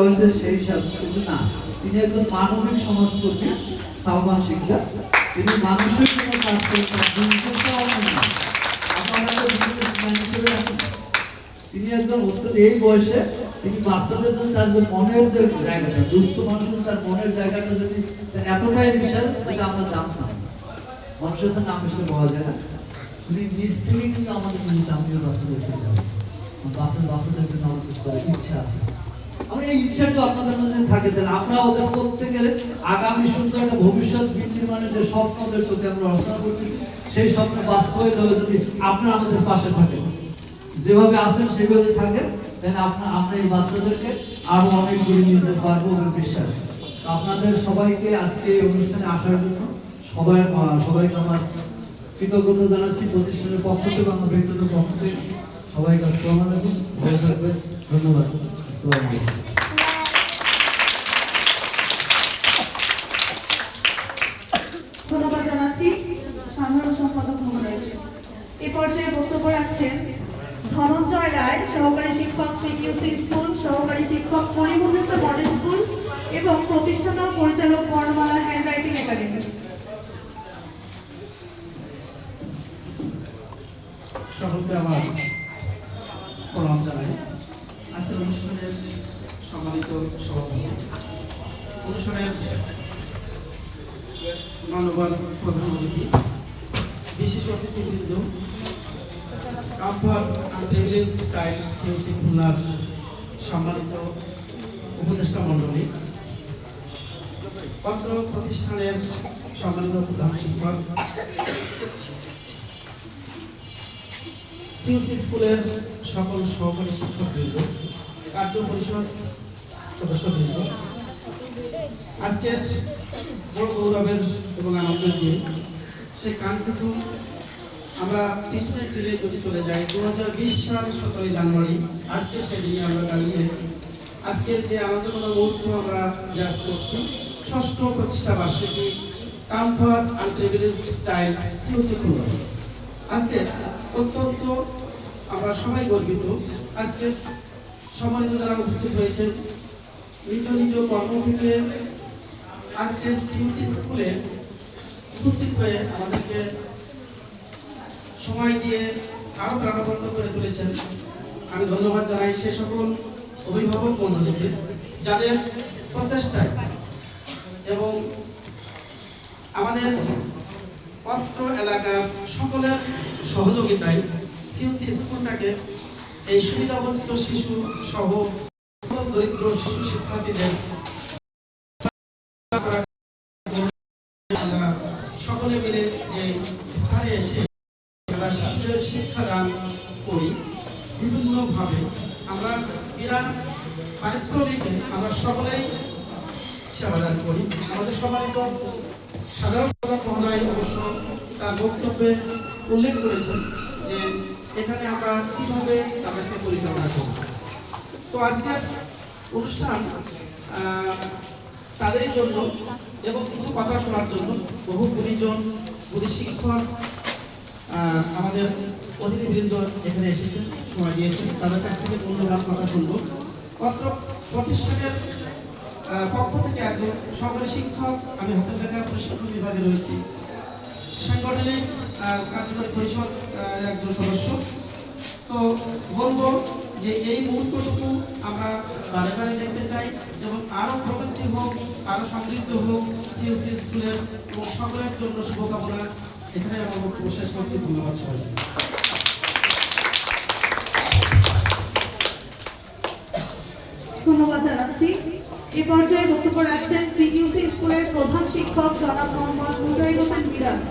হয়েছে সেই কিন্তু না। তিনি একজন মানবিক সমাজপতি, সালমান শিকদার। তিনি মানুষের জন্য কাজ করছেন রাখেন। তিনি একজন অত্যন্ত এই বয়সে তিনি বাচ্চাদের জন্য তার যে মনের যে জায়গাটা, দুস্থ মানুষের তার মনের জায়গাটা যদি এতটাই বিশাল যেটা আমরা জানতাম মানুষের তো নাম হিসেবে বলা যায় না। তিনি থেকে কিন্তু আমাদের নিজ আমিও বাচ্চাদেরকে যাব বাচ্চা বাচ্চাদের জন্য আমার ইচ্ছা আছে। আমার আপনাদের মধ্যে থাকে, তাহলে আমরা ওদের প্রত্যেকের আগামী সুন্দর একটা ভবিষ্যৎ বিনির্মাণের যে স্বপ্ন ওদের চোখে আমরা রচনা করতেছি, সেই স্বপ্ন বাস্তবায়িত হবে যদি আপনারা আমাদের পাশে থাকেন। যেভাবে আছেন, সেভাবে থাকেন তাহলে আপনার আমরা এই বাচ্চাদেরকে আরও অনেক দূরে নিয়ে যেতে পারব বলে বিশ্বাস। আপনাদের সবাইকে আজকে এই অনুষ্ঠানে আসার জন্য সবাই সবাইকে আমার কৃতজ্ঞতা জানাচ্ছি। প্রতিষ্ঠানের পক্ষ থেকে, আমার ব্যক্তিগত পক্ষ থেকে সবাইকে আসসালামু ভালো থাকবেন। ধন্যবাদ। আসসালামু ধন্যবাদ জানাচ্ছি সাধারণ সম্পাদক মহোদয়। এ পর্যায়ে বক্তব্য রাখছেন ধনঞ্জয় রায় সহকারী শিক্ষক সিকিউসি স্কুল সহকারী শিক্ষক পরিমুন্নেসা মডেল স্কুল এবং প্রতিষ্ঠাতা পরিচালক বর্ণমালা হ্যান্ডরাইটিং একাডেমি সকলকে আমার প্রণাম জানাই। অনুষ্ঠানের সম্মানিত সভাপতি। অনুষ্ঠানের মানবান প্রধান অতিথি, বিশেষ অতিথিবৃন্দ কাম্পার আনপ্রিভিলেজ চাইল্ড সিএসি খুলনার সম্মানিত উপদেষ্টা মণ্ডলী, পত্র প্রতিষ্ঠানের সম্মানিত প্রধান শিক্ষক, সিউসি স্কুলের সকল সহকারী শিক্ষকবৃন্দ কার্য পরিষদ সদস্যবৃন্দ। আজকের বড় গৌরবের এবং আনন্দের দিন। সেই কাঙ্ক্ষিত আমরা পিছনে ফিরে যদি চলে যাই দু হাজার বিশ সাল সতেরোই জানুয়ারি, আজকে সেদিনে আমরা দাঁড়িয়ে আজকের যে আনন্দময় মুহূর্ত আমরা ব্যাস করছি, ষষ্ঠ প্রতিষ্ঠা বার্ষিকী কাম্পাস আনপ্রিভিলেজড চাইল্ড আজকে অত্যন্ত আমরা সবাই গর্বিত। আজকে সম্মানিত যারা উপস্থিত হয়েছেন নিজ নিজ কর্ম থেকে আজকে সিউসি স্কুলে উপস্থিত হয়ে আমাদেরকে সময় দিয়ে আরও প্রাণবন্ত করে তুলেছেন। আমি ধন্যবাদ জানাই সে সকল অভিভাবক মন্ডলীকে যাদের প্রচেষ্টায় এবং আমাদের পত্র এলাকার সকলের সহযোগিতায় সিউসি স্কুলটাকে এই সুবিধাবঞ্চিত শিশু সহ দরিদ্র শিশু শিক্ষার্থীদের সকলে মিলে যে স্থানে এসে আমরা শিশুদের শিক্ষাদান করি, বিভিন্নভাবে আমরা এরা পারিশ্রমিকে আমরা সকলেই সেবাদান করি। আমাদের সম্মানিত সাধারণ প্রধান মহোদয় অবশ্য তার বক্তব্যে উল্লেখ করেছেন যে এখানে আমরা কীভাবে তাদেরকে পরিচালনা করব? তো আজকের অনুষ্ঠান তাদের জন্য এবং কিছু কথা শোনার জন্য বহু গুণীজন, গুণী শিক্ষক আমাদের অতিথিবৃন্দ এখানে এসেছেন, সময় দিয়েছেন। তাদের কাছ থেকে মূল্যবান কথা শুনব। পত্র প্রতিষ্ঠানের পক্ষ থেকে একজন সহকারী শিক্ষক, আমি বেকার প্রশিক্ষণ বিভাগে রয়েছি। সাংগঠনিক কার্যকরী পরিষদ একজন সদস্য। তো বলব যে এই মুহূর্তটুকু আমরা বারে বারে দেখতে চাই এবং আরও প্রগতি হোক, আরও সমৃদ্ধ হোক সিএসসি স্কুলের এবং সকলের জন্য শুভকামনা। এখানে আমার বক্তব্য শেষ করছি। ধন্যবাদ সবাইকে। ধন্যবাদ জানাচ্ছি। এ পর্যায়ে বক্তব্য রাখছেন সিকিউসি স্কুলের প্রধান শিক্ষক জনাব মোহাম্মদ মুজাহিদ হোসেন মিরাজ।